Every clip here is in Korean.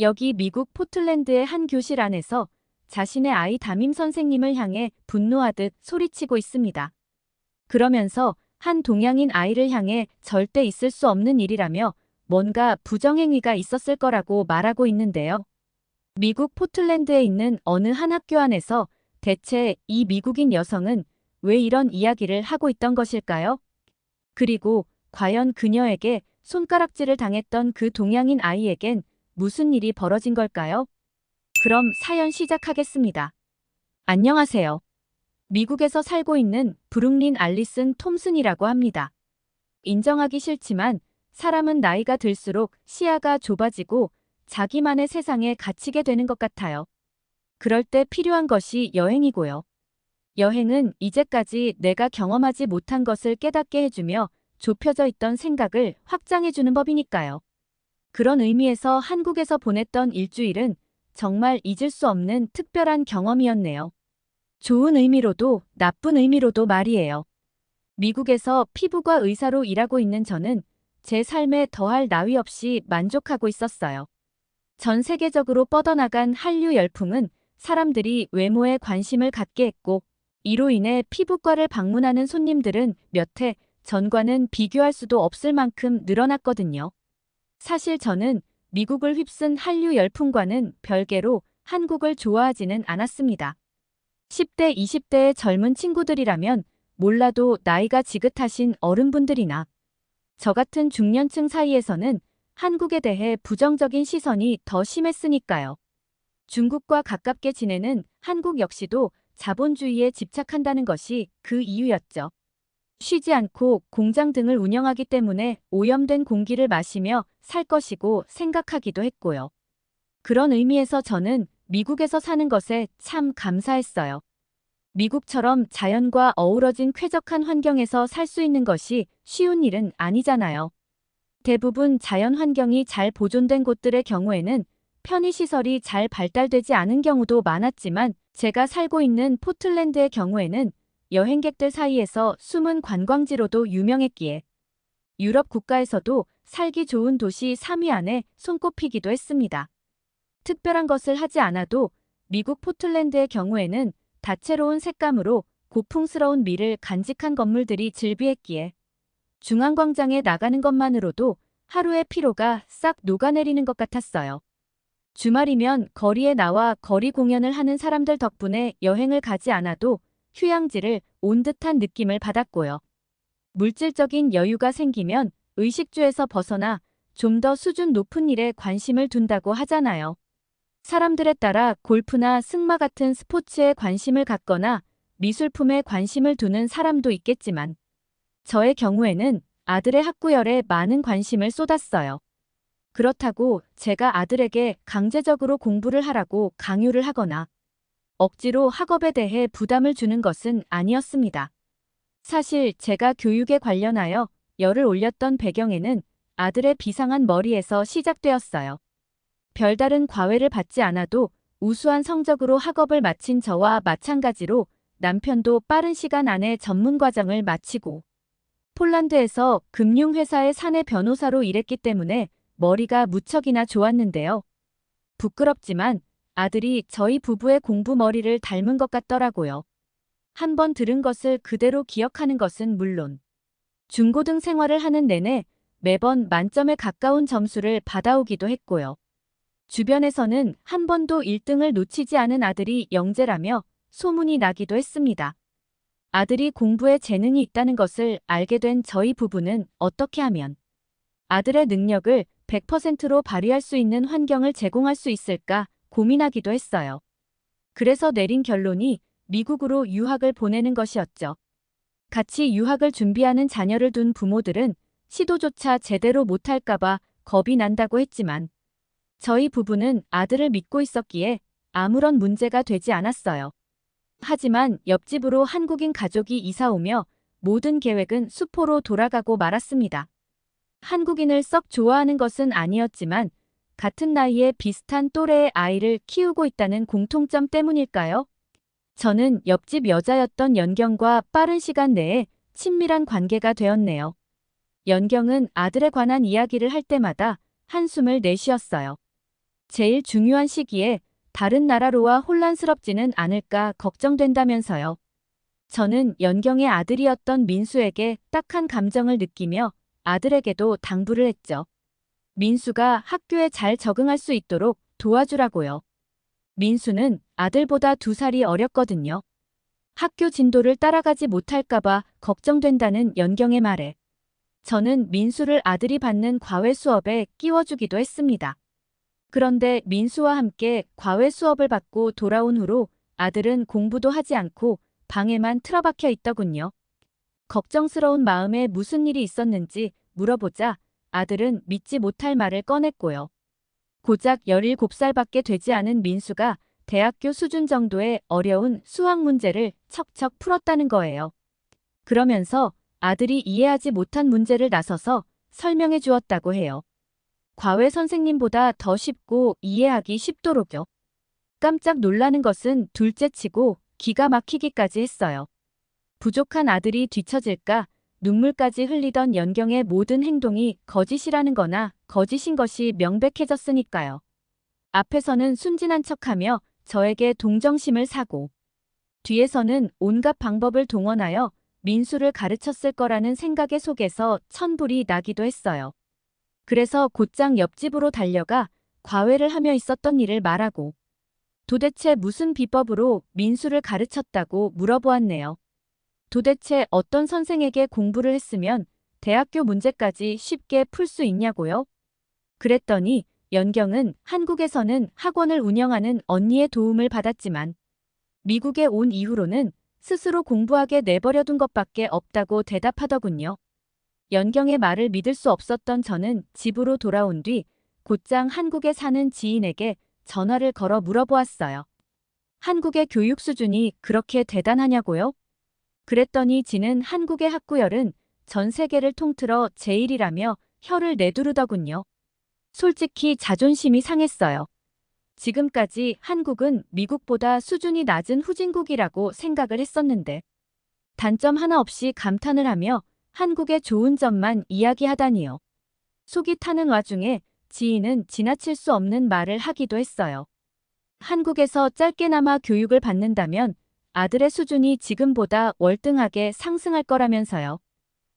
여기 미국 포틀랜드의 한 교실 안에서 자신의 아이 담임 선생님을 향해 분노하듯 소리치고 있습니다. 그러면서 한 동양인 아이를 향해 절대 있을 수 없는 일이라며 뭔가 부정행위가 있었을 거라고 말하고 있는데요. 미국 포틀랜드에 있는 어느 한 학교 안에서 대체 이 미국인 여성은 왜 이런 이야기를 하고 있던 것일까요? 그리고 과연 그녀에게 손가락질을 당했던 그 동양인 아이에겐 무슨 일이 벌어진 걸까요? 그럼 사연 시작하겠습니다. 안녕하세요. 미국에서 살고 있는 브룩린 알리슨 톰슨이라고 합니다. 인정하기 싫지만 사람은 나이가 들수록 시야가 좁아지고 자기만의 세상에 갇히게 되는 것 같아요. 그럴 때 필요한 것이 여행이고요. 여행은 이제까지 내가 경험하지 못한 것을 깨닫게 해주며 좁혀져 있던 생각을 확장해주는 법이니까요. 그런 의미에서 한국에서 보냈던 일주일은 정말 잊을 수 없는 특별한 경험이었네요. 좋은 의미로도 나쁜 의미로도 말이에요. 미국에서 피부과 의사로 일하고 있는 저는 제 삶에 더할 나위 없이 만족하고 있었어요. 전 세계적으로 뻗어나간 한류 열풍은 사람들이 외모에 관심을 갖게 했고, 이로 인해 피부과를 방문하는 손님들은 몇 해 전과는 비교할 수도 없을 만큼 늘어났거든요. 사실 저는 미국을 휩쓴 한류 열풍과는 별개로 한국을 좋아하지는 않았습니다. 10대, 20대의 젊은 친구들이라면 몰라도 나이가 지긋하신 어른분들이나 저 같은 중년층 사이에서는 한국에 대해 부정적인 시선이 더 심했으니까요. 중국과 가깝게 지내는 한국 역시도 자본주의에 집착한다는 것이 그 이유였죠. 쉬지 않고 공장 등을 운영하기 때문에 오염된 공기를 마시며 살 것이고 생각하기도 했고요. 그런 의미에서 저는 미국에서 사는 것에 참 감사했어요. 미국처럼 자연과 어우러진 쾌적한 환경에서 살 수 있는 것이 쉬운 일은 아니잖아요. 대부분 자연 환경이 잘 보존된 곳들의 경우에는 편의시설이 잘 발달되지 않은 경우도 많았지만 제가 살고 있는 포틀랜드의 경우에는 여행객들 사이에서 숨은 관광지로도 유명했기에 유럽 국가에서도 살기 좋은 도시 3위 안에 손꼽히기도 했습니다. 특별한 것을 하지 않아도 미국 포틀랜드의 경우에는 다채로운 색감으로 고풍스러운 미를 간직한 건물들이 즐비했기에 중앙광장에 나가는 것만으로도 하루의 피로가 싹 녹아내리는 것 같았어요. 주말이면 거리에 나와 거리 공연을 하는 사람들 덕분에 여행을 가지 않아도 휴양지를 온 듯한 느낌을 받았고요. 물질적인 여유가 생기면 의식주에서 벗어나 좀 더 수준 높은 일에 관심을 둔다고 하잖아요. 사람들에 따라 골프나 승마 같은 스포츠에 관심을 갖거나 미술품에 관심을 두는 사람도 있겠지만 저의 경우에는 아들의 학구열에 많은 관심을 쏟았어요. 그렇다고 제가 아들에게 강제적으로 공부를 하라고 강요를 하거나 억지로 학업에 대해 부담을 주는 것은 아니었습니다. 사실 제가 교육에 관련하여 열을 올렸던 배경에는 아들의 비상한 머리에서 시작되었어요. 별다른 과외를 받지 않아도 우수한 성적으로 학업을 마친 저와 마찬가지로 남편도 빠른 시간 안에 전문 과정을 마치고 폴란드에서 금융회사의 사내 변호사로 일했기 때문에 머리가 무척이나 좋았는데요. 부끄럽지만 아들이 저희 부부의 공부 머리를 닮은 것 같더라고요. 한 번 들은 것을 그대로 기억하는 것은 물론 중고등 생활을 하는 내내 매번 만점에 가까운 점수를 받아오기도 했고요. 주변에서는 한 번도 1등을 놓치지 않은 아들이 영재라며 소문이 나기도 했습니다. 아들이 공부에 재능이 있다는 것을 알게 된 저희 부부는 어떻게 하면 아들의 능력을 100%로 발휘할 수 있는 환경을 제공할 수 있을까 고민하기도 했어요. 그래서 내린 결론이 미국으로 유학을 보내는 것이었죠. 같이 유학을 준비하는 자녀를 둔 부모들은 시도조차 제대로 못할까봐 겁이 난다고 했지만 저희 부부는 아들을 믿고 있었기에 아무런 문제가 되지 않았어요. 하지만 옆집으로 한국인 가족이 이사오며 모든 계획은 수포로 돌아가고 말았습니다. 한국인을 썩 좋아하는 것은 아니었지만 같은 나이에 비슷한 또래의 아이를 키우고 있다는 공통점 때문일까요? 저는 옆집 여자였던 연경과 빠른 시간 내에 친밀한 관계가 되었네요. 연경은 아들에 관한 이야기를 할 때마다 한숨을 내쉬었어요. 제일 중요한 시기에 다른 나라로와 혼란스럽지는 않을까 걱정된다면서요. 저는 연경의 아들이었던 민수에게 딱한 감정을 느끼며 아들에게도 당부를 했죠. 민수가 학교에 잘 적응할 수 있도록 도와주라고요. 민수는 아들보다 두 살이 어렸거든요. 학교 진도를 따라가지 못할까봐 걱정된다는 연경의 말에 저는 민수를 아들이 받는 과외 수업에 끼워주기도 했습니다. 그런데 민수와 함께 과외 수업을 받고 돌아온 후로 아들은 공부도 하지 않고 방에만 틀어박혀 있더군요. 걱정스러운 마음에 무슨 일이 있었는지 물어보자 아들은 믿지 못할 말을 꺼냈고요. 고작 17살밖에 되지 않은 민수가 대학교 수준 정도의 어려운 수학 문제를 척척 풀었다는 거예요. 그러면서 아들이 이해하지 못한 문제를 나서서 설명해 주었다고 해요. 과외 선생님보다 더 쉽고 이해하기 쉽도록요. 깜짝 놀라는 것은 둘째 치고 기가 막히기까지 했어요. 부족한 아들이 뒤처질까 눈물까지 흘리던 연경의 모든 행동이 거짓이라는 거나 거짓인 것이 명백해졌으니까요. 앞에서는 순진한 척하며 저에게 동정심을 사고 뒤에서는 온갖 방법을 동원하여 민수를 가르쳤을 거라는 생각의 속에서 천불이 나기도 했어요. 그래서 곧장 옆집으로 달려가 과외를 하며 있었던 일을 말하고 도대체 무슨 비법으로 민수를 가르쳤다고 물어보았네요. 도대체 어떤 선생에게 공부를 했으면 대학교 문제까지 쉽게 풀 수 있냐고요? 그랬더니 연경은 한국에서는 학원을 운영하는 언니의 도움을 받았지만 미국에 온 이후로는 스스로 공부하게 내버려둔 것밖에 없다고 대답하더군요. 연경의 말을 믿을 수 없었던 저는 집으로 돌아온 뒤 곧장 한국에 사는 지인에게 전화를 걸어 물어보았어요. 한국의 교육 수준이 그렇게 대단하냐고요? 그랬더니 지는 한국의 학구열은 전 세계를 통틀어 제일이라며 혀를 내두르더군요. 솔직히 자존심이 상했어요. 지금까지 한국은 미국보다 수준이 낮은 후진국이라고 생각을 했었는데 단점 하나 없이 감탄을 하며 한국의 좋은 점만 이야기하다니요. 속이 타는 와중에 지인은 지나칠 수 없는 말을 하기도 했어요. 한국에서 짧게나마 교육을 받는다면 아들의 수준이 지금보다 월등하게 상승할 거라면서요.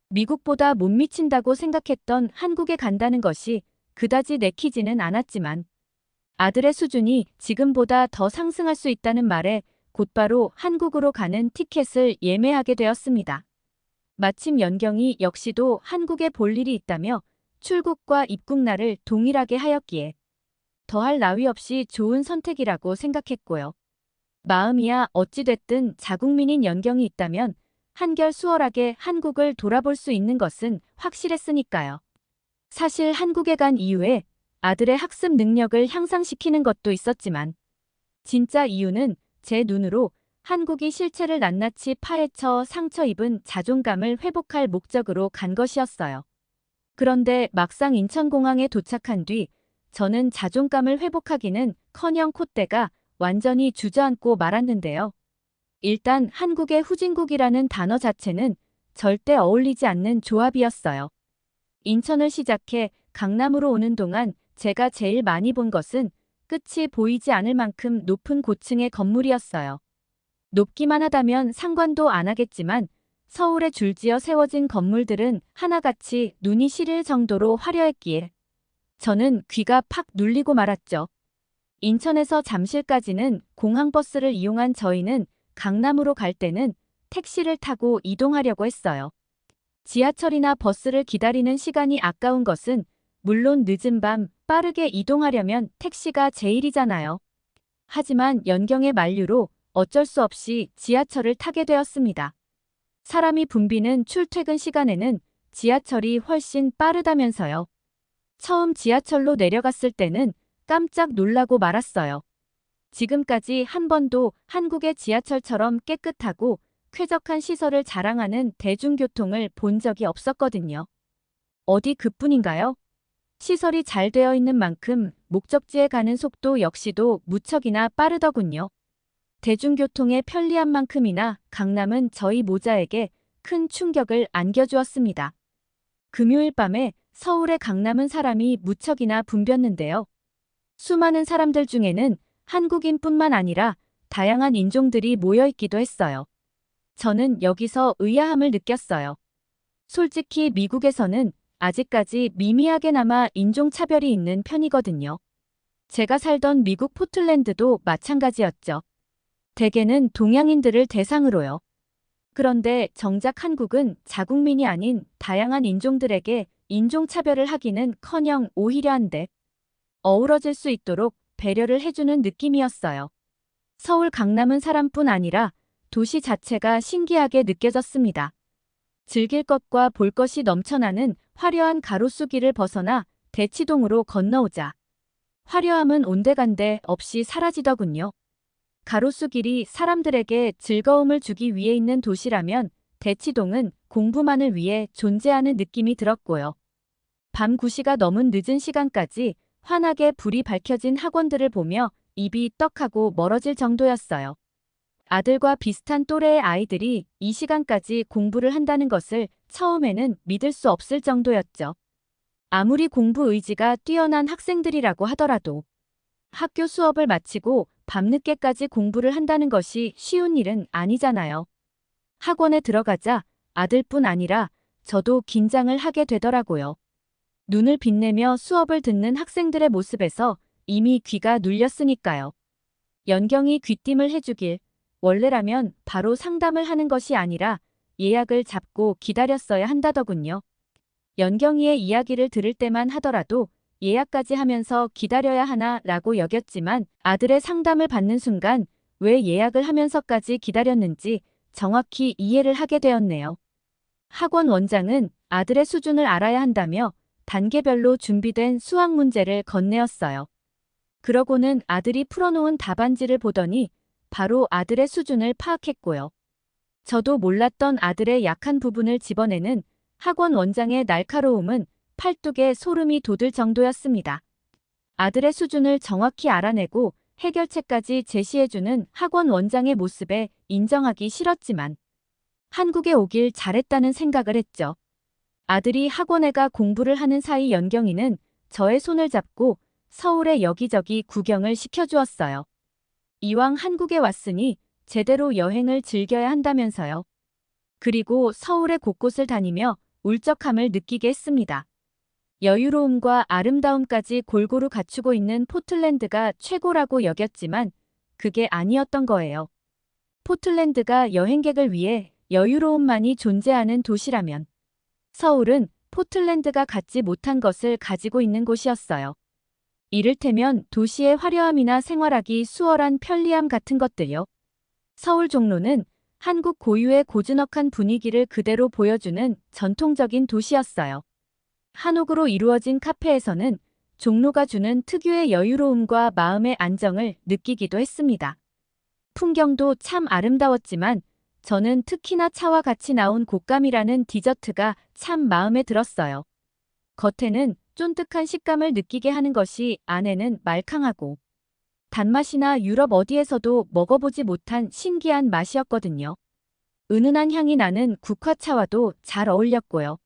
미국보다 못 미친다고 생각했던 한국에 간다는 것이 그다지 내키지는 않았지만 아들의 수준이 지금보다 더 상승할 수 있다는 말에 곧바로 한국으로 가는 티켓을 예매하게 되었습니다. 마침 연경이 역시도 한국에 볼 일이 있다며 출국과 입국날을 동일하게 하였기에 더할 나위 없이 좋은 선택이라고 생각했고요. 마음이야 어찌됐든 자국민인 연경이 있다면 한결 수월하게 한국을 돌아볼 수 있는 것은 확실했으니까요. 사실 한국에 간 이후에 아들의 학습 능력을 향상시키는 것도 있었지만 진짜 이유는 제 눈으로 한국이 실체를 낱낱이 파헤쳐 상처 입은 자존감을 회복할 목적으로 간 것이었어요. 그런데 막상 인천공항에 도착한 뒤 저는 자존감을 회복하기는 커녕 콧대가 완전히 주저앉고 말았는데요. 일단 한국의 후진국이라는 단어 자체는 절대 어울리지 않는 조합이었어요. 인천을 시작해 강남으로 오는 동안 제가 제일 많이 본 것은 끝이 보이지 않을 만큼 높은 고층의 건물이었어요. 높기만 하다면 상관도 안 하겠지만 서울에 줄지어 세워진 건물들은 하나같이 눈이 시릴 정도로 화려했기에 저는 귀가 팍 눌리고 말았죠. 인천에서 잠실까지는 공항버스를 이용한 저희는 강남으로 갈 때는 택시를 타고 이동하려고 했어요. 지하철이나 버스를 기다리는 시간이 아까운 것은 물론 늦은 밤 빠르게 이동하려면 택시가 제일이잖아요. 하지만 연경의 만류로 어쩔 수 없이 지하철을 타게 되었습니다. 사람이 붐비는 출퇴근 시간에는 지하철이 훨씬 빠르다면서요. 처음 지하철로 내려갔을 때는 깜짝 놀라고 말았어요. 지금까지 한 번도 한국의 지하철처럼 깨끗하고 쾌적한 시설을 자랑하는 대중교통을 본 적이 없었거든요. 어디 그뿐인가요? 시설이 잘 되어 있는 만큼 목적지에 가는 속도 역시도 무척이나 빠르더군요. 대중교통의 편리한 만큼이나 강남은 저희 모자에게 큰 충격을 안겨주었습니다. 금요일 밤에 서울의 강남은 사람이 무척이나 붐볐는데요. 수많은 사람들 중에는 한국인뿐만 아니라 다양한 인종들이 모여 있기도 했어요. 저는 여기서 의아함을 느꼈어요. 솔직히 미국에서는 아직까지 미미하게나마 인종차별이 있는 편이거든요. 제가 살던 미국 포틀랜드도 마찬가지였죠. 대개는 동양인들을 대상으로요. 그런데 정작 한국은 자국민이 아닌 다양한 인종들에게 인종차별을 하기는 커녕 오히려 한데 어우러질 수 있도록 배려를 해주는 느낌이었어요. 서울 강남은 사람뿐 아니라 도시 자체가 신기하게 느껴졌습니다. 즐길 것과 볼 것이 넘쳐나는 화려한 가로수길을 벗어나 대치동으로 건너오자 화려함은 온데간데 없이 사라지더군요. 가로수길이 사람들에게 즐거움을 주기 위해 있는 도시라면 대치동은 공부만을 위해 존재하는 느낌이 들었고요. 밤 9시가 넘은 늦은 시간까지 환하게 불이 밝혀진 학원들을 보며 입이 떡하고 멀어질 정도였어요. 아들과 비슷한 또래의 아이들이 이 시간까지 공부를 한다는 것을 처음에는 믿을 수 없을 정도였죠. 아무리 공부 의지가 뛰어난 학생들이라고 하더라도 학교 수업을 마치고 밤늦게까지 공부를 한다는 것이 쉬운 일은 아니잖아요. 학원에 들어가자 아들뿐 아니라 저도 긴장을 하게 되더라고요. 눈을 빛내며 수업을 듣는 학생들의 모습에서 이미 귀가 눌렸으니까요. 연경이 귀띔을 해주길 원래라면 바로 상담을 하는 것이 아니라 예약을 잡고 기다렸어야 한다더군요. 연경이의 이야기를 들을 때만 하더라도 예약까지 하면서 기다려야 하나 라고 여겼지만 아들의 상담을 받는 순간 왜 예약을 하면서까지 기다렸는지 정확히 이해를 하게 되었네요. 학원 원장은 아들의 수준을 알아야 한다며 단계별로 준비된 수학 문제를 건네었어요. 그러고는 아들이 풀어놓은 답안지를 보더니 바로 아들의 수준을 파악했고요. 저도 몰랐던 아들의 약한 부분을 집어내는 학원 원장의 날카로움은 팔뚝에 소름이 돋을 정도였습니다. 아들의 수준을 정확히 알아내고 해결책까지 제시해주는 학원 원장의 모습에 인정하기 싫었지만 한국에 오길 잘했다는 생각을 했죠. 아들이 학원에 가 공부를 하는 사이 연경이는 저의 손을 잡고 서울의 여기저기 구경을 시켜주었어요. 이왕 한국에 왔으니 제대로 여행을 즐겨야 한다면서요. 그리고 서울의 곳곳을 다니며 울적함을 느끼게 했습니다. 여유로움과 아름다움까지 골고루 갖추고 있는 포틀랜드가 최고라고 여겼지만 그게 아니었던 거예요. 포틀랜드가 여행객을 위해 여유로움만이 존재하는 도시라면 서울은 포틀랜드가 갖지 못한 것을 가지고 있는 곳이었어요. 이를테면 도시의 화려함이나 생활하기 수월한 편리함 같은 것들요. 서울 종로는 한국 고유의 고즈넉한 분위기를 그대로 보여주는 전통적인 도시였어요. 한옥으로 이루어진 카페에서는 종로가 주는 특유의 여유로움과 마음의 안정을 느끼기도 했습니다. 풍경도 참 아름다웠지만 저는 특히나 차와 같이 나온 곶감이라는 디저트가 참 마음에 들었어요. 겉에는 쫀득한 식감을 느끼게 하는 것이 안에는 말캉하고 단맛이나 유럽 어디에서도 먹어보지 못한 신기한 맛이었거든요. 은은한 향이 나는 국화차와도 잘 어울렸고요.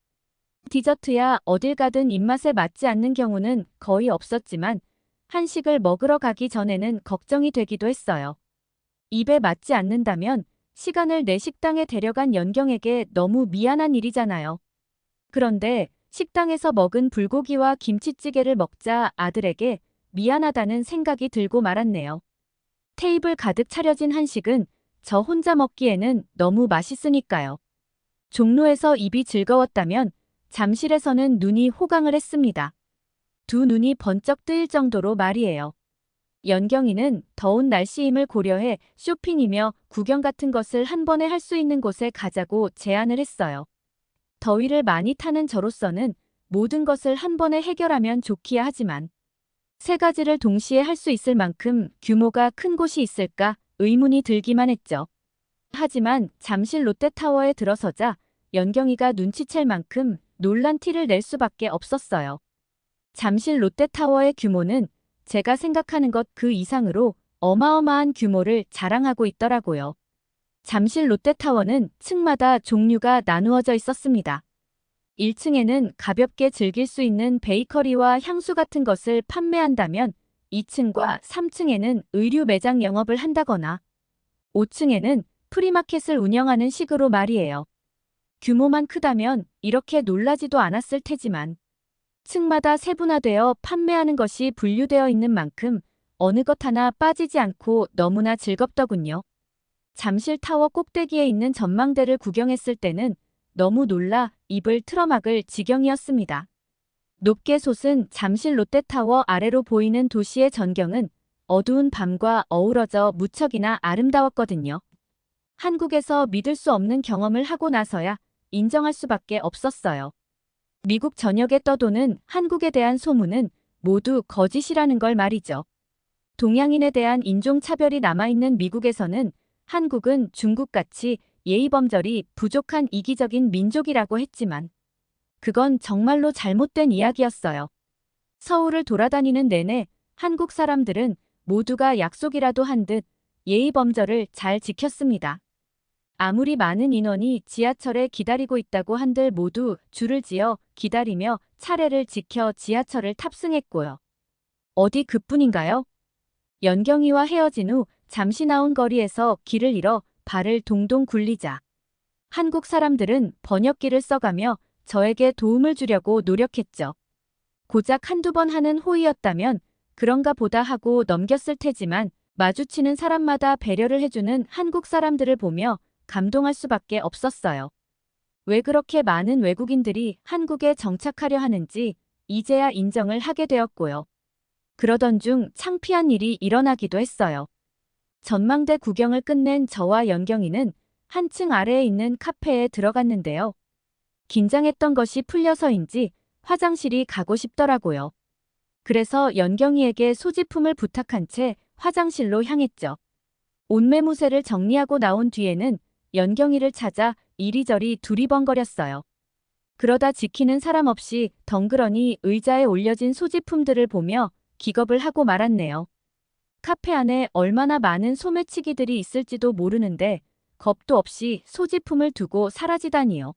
디저트야 어딜 가든 입맛에 맞지 않는 경우는 거의 없었지만 한식을 먹으러 가기 전에는 걱정이 되기도 했어요. 입에 맞지 않는다면 시간을 내 식당에 데려간 연경에게 너무 미안한 일이잖아요. 그런데 식당에서 먹은 불고기와 김치찌개를 먹자 아들에게 미안하다는 생각이 들고 말았네요. 테이블 가득 차려진 한식은 저 혼자 먹기에는 너무 맛있으니까요. 종로에서 입이 즐거웠다면 잠실에서는 눈이 호강을 했습니다. 두 눈이 번쩍 뜨일 정도로 말이에요. 연경이는 더운 날씨임을 고려해 쇼핑이며 구경 같은 것을 한 번에 할 수 있는 곳에 가자고 제안을 했어요. 더위를 많이 타는 저로서는 모든 것을 한 번에 해결하면 좋기야 하지만 세 가지를 동시에 할 수 있을 만큼 규모가 큰 곳이 있을까 의문이 들기만 했죠. 하지만 잠실 롯데타워에 들어서자 연경이가 눈치챌 만큼 놀란 티를 낼 수밖에 없었어요. 잠실 롯데타워의 규모는 제가 생각하는 것 그 이상으로 어마어마한 규모를 자랑하고 있더라고요. 잠실 롯데타워는 층마다 종류가 나누어져 있었습니다. 1층에는 가볍게 즐길 수 있는 베이커리와 향수 같은 것을 판매한다면 2층과 3층에는 의류 매장 영업을 한다거나 5층에는 프리마켓을 운영하는 식으로 말이에요. 규모만 크다면 이렇게 놀라지도 않았을 테지만 층마다 세분화되어 판매하는 것이 분류되어 있는 만큼 어느 것 하나 빠지지 않고 너무나 즐겁더군요. 잠실 타워 꼭대기에 있는 전망대를 구경했을 때는 너무 놀라 입을 틀어막을 지경이었습니다. 높게 솟은 잠실 롯데타워 아래로 보이는 도시의 전경은 어두운 밤과 어우러져 무척이나 아름다웠거든요. 한국에서 믿을 수 없는 경험을 하고 나서야 인정할 수밖에 없었어요. 미국 전역에 떠도는 한국에 대한 소문은 모두 거짓이라는 걸 말이죠. 동양인에 대한 인종차별이 남아있는 미국에서는 한국은 중국같이 예의범절이 부족한 이기적인 민족이라고 했지만 그건 정말로 잘못된 이야기였어요. 서울을 돌아다니는 내내 한국 사람들은 모두가 약속이라도 한 듯 예의범절을 잘 지켰습니다. 아무리 많은 인원이 지하철에 기다리고 있다고 한들 모두 줄을 지어 기다리며 차례를 지켜 지하철을 탑승했고요. 어디 그뿐인가요? 연경이와 헤어진 후 잠시 나온 거리에서 길을 잃어 발을 동동 굴리자. 한국 사람들은 번역기를 써가며 저에게 도움을 주려고 노력했죠. 고작 한두 번 하는 호의였다면 그런가 보다 하고 넘겼을 테지만 마주치는 사람마다 배려를 해주는 한국 사람들을 보며 감동할 수밖에 없었어요. 왜 그렇게 많은 외국인들이 한국에 정착하려 하는지 이제야 인정을 하게 되었고요. 그러던 중 창피한 일이 일어나기도 했어요. 전망대 구경을 끝낸 저와 연경이는 한층 아래에 있는 카페에 들어갔는데요. 긴장했던 것이 풀려서인지 화장실이 가고 싶더라고요. 그래서 연경이에게 소지품을 부탁한 채 화장실로 향했죠. 옷매무새를 정리하고 나온 뒤에는 연경이를 찾아 이리저리 두리번거렸어요. 그러다 지키는 사람 없이 덩그러니 의자에 올려진 소지품들을 보며 기겁을 하고 말았네요. 카페 안에 얼마나 많은 소매치기들이 있을지도 모르는데 겁도 없이 소지품을 두고 사라지다니요.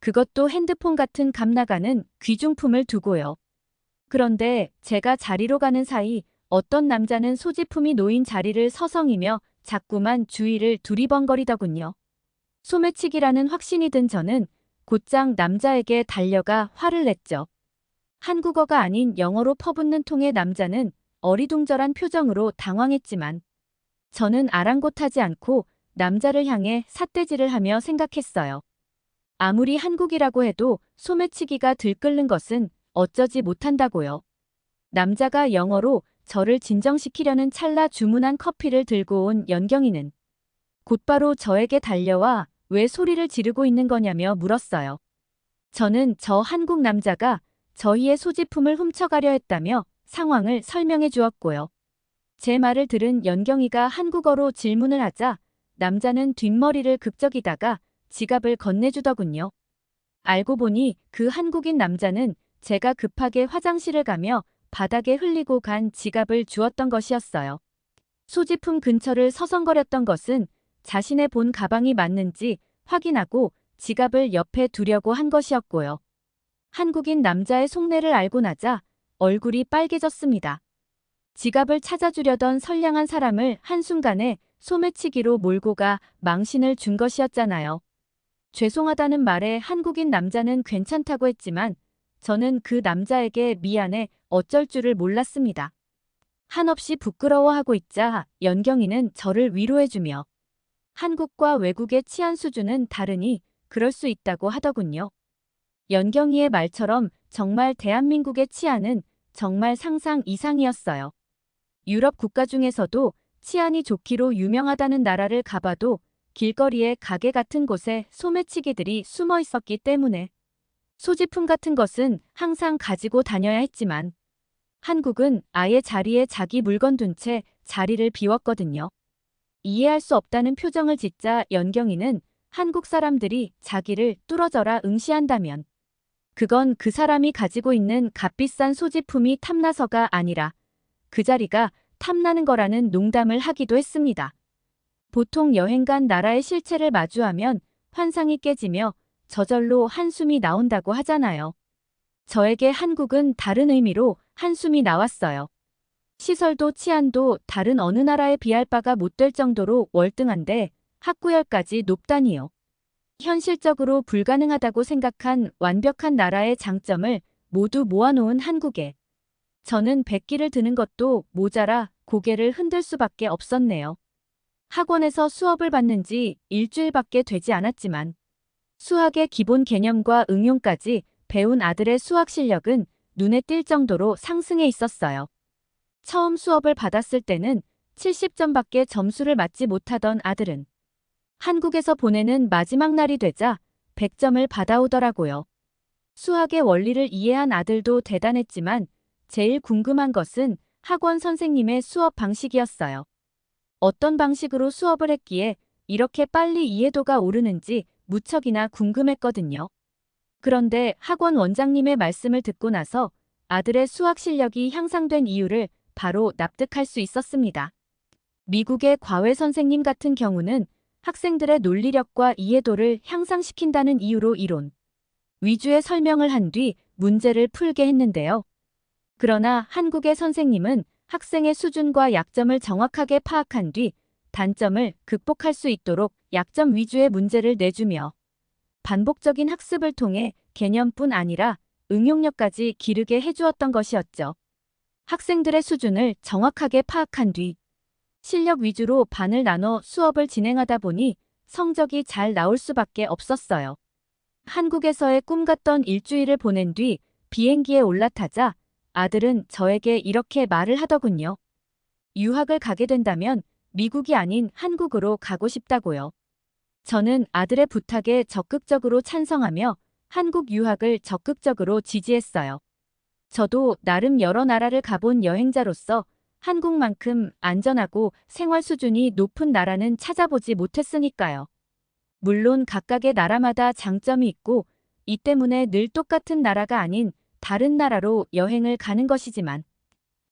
그것도 핸드폰 같은 값나가는 귀중품을 두고요. 그런데 제가 자리로 가는 사이 어떤 남자는 소지품이 놓인 자리를 서성이며 자꾸만 주위를 두리번거리더군요. 소매치기라는 확신이 든 저는 곧장 남자에게 달려가 화를 냈죠. 한국어가 아닌 영어로 퍼붓는 통의 남자는 어리둥절한 표정으로 당황했지만 저는 아랑곳하지 않고 남자를 향해 삿대질을 하며 생각했어요. 아무리 한국이라고 해도 소매치기가 들끓는 것은 어쩌지 못한다고요. 남자가 영어로 저를 진정시키려는 찰나 주문한 커피를 들고 온 연경이는 곧바로 저에게 달려와 왜 소리를 지르고 있는 거냐며 물었어요. 저는 저 한국 남자가 저희의 소지품을 훔쳐가려 했다며 상황을 설명해 주었고요. 제 말을 들은 연경이가 한국어로 질문을 하자 남자는 뒷머리를 극적이다가 지갑을 건네주더군요. 알고 보니 그 한국인 남자는 제가 급하게 화장실을 가며 바닥에 흘리고 간 지갑을 주었던 것이었어요. 소지품 근처를 서성거렸던 것은 자신의 본 가방이 맞는지 확인하고 지갑을 옆에 두려고 한 것이었고요. 한국인 남자의 속내를 알고 나자 얼굴이 빨개졌습니다. 지갑을 찾아주려던 선량한 사람을 한순간에 소매치기로 몰고 가 망신을 준 것이었잖아요. 죄송하다는 말에 한국인 남자는 괜찮다고 했지만 저는 그 남자에게 미안해 어쩔 줄을 몰랐습니다. 한없이 부끄러워하고 있자 연경이는 저를 위로해주며 한국과 외국의 치안 수준은 다르니 그럴 수 있다고 하더군요. 연경이의 말처럼 정말 대한민국의 치안은 정말 상상 이상이었어요. 유럽 국가 중에서도 치안이 좋기로 유명하다는 나라를 가봐도 길거리에 가게 같은 곳에 소매치기들이 숨어 있었기 때문에 소지품 같은 것은 항상 가지고 다녀야 했지만 한국은 아예 자리에 자기 물건 둔 채 자리를 비웠거든요. 이해할 수 없다는 표정을 짓자 연경이는 한국 사람들이 자기를 뚫어져라 응시한다면 그건 그 사람이 가지고 있는 값비싼 소지품이 탐나서가 아니라 그 자리가 탐나는 거라는 농담을 하기도 했습니다. 보통 여행 간 나라의 실체를 마주하면 환상이 깨지며 저절로 한숨이 나온다고 하잖아요. 저에게 한국은 다른 의미로 한숨이 나왔어요. 시설도 치안도 다른 어느 나라에 비할 바가 못 될 정도로 월등한데 학구열까지 높다니요. 현실적으로 불가능하다고 생각한 완벽한 나라의 장점을 모두 모아놓은 한국에 저는 백기를 드는 것도 모자라 고개를 흔들 수밖에 없었네요. 학원에서 수업을 받는 지 일주일밖에 되지 않았지만 수학의 기본 개념과 응용까지 배운 아들의 수학 실력은 눈에 띌 정도로 상승해 있었어요. 처음 수업을 받았을 때는 70점밖에 점수를 맞지 못하던 아들은 한국에서 보내는 마지막 날이 되자 100점을 받아오더라고요. 수학의 원리를 이해한 아들도 대단했지만 제일 궁금한 것은 학원 선생님의 수업 방식이었어요. 어떤 방식으로 수업을 했기에 이렇게 빨리 이해도가 오르는지 무척이나 궁금했거든요. 그런데 학원 원장님의 말씀을 듣고 나서 아들의 수학 실력이 향상된 이유를 바로 납득할 수 있었습니다. 미국의 과외 선생님 같은 경우는 학생들의 논리력과 이해도를 향상시킨다는 이유로 이론 위주의 설명을 한 뒤 문제를 풀게 했는데요. 그러나 한국의 선생님은 학생의 수준과 약점을 정확하게 파악한 뒤 단점을 극복할 수 있도록 약점 위주의 문제를 내주며 반복적인 학습을 통해 개념뿐 아니라 응용력까지 기르게 해주었던 것이었죠. 학생들의 수준을 정확하게 파악한 뒤 실력 위주로 반을 나눠 수업을 진행하다 보니 성적이 잘 나올 수밖에 없었어요. 한국에서의 꿈 같던 일주일을 보낸 뒤 비행기에 올라타자 아들은 저에게 이렇게 말을 하더군요. 유학을 가게 된다면 미국이 아닌 한국으로 가고 싶다고요. 저는 아들의 부탁에 적극적으로 찬성하며 한국 유학을 적극적으로 지지했어요. 저도 나름 여러 나라를 가본 여행자로서 한국만큼 안전하고 생활 수준이 높은 나라는 찾아보지 못했으니까요. 물론 각각의 나라마다 장점이 있고 이 때문에 늘 똑같은 나라가 아닌 다른 나라로 여행을 가는 것이지만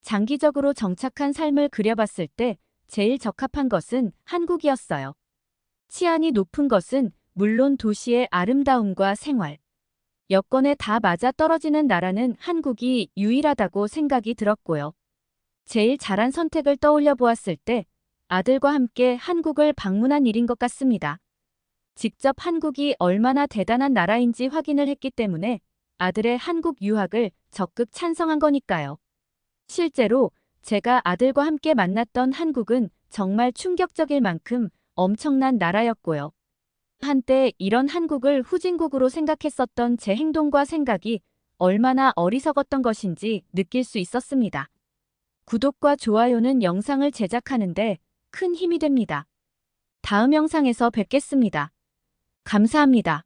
장기적으로 정착한 삶을 그려봤을 때 제일 적합한 것은 한국이었어요. 치안이 높은 것은 물론 도시의 아름다움과 생활, 여건에 다 맞아 떨어지는 나라는 한국이 유일하다고 생각이 들었고요. 제일 잘한 선택을 떠올려 보았을 때 아들과 함께 한국을 방문한 일인 것 같습니다. 직접 한국이 얼마나 대단한 나라인지 확인을 했기 때문에 아들의 한국 유학을 적극 찬성한 거니까요. 실제로 제가 아들과 함께 만났던 한국은 정말 충격적일 만큼 엄청난 나라였고요. 한때 이런 한국을 후진국으로 생각했었던 제 행동과 생각이 얼마나 어리석었던 것인지 느낄 수 있었습니다. 구독과 좋아요는 영상을 제작하는데 큰 힘이 됩니다. 다음 영상에서 뵙겠습니다. 감사합니다.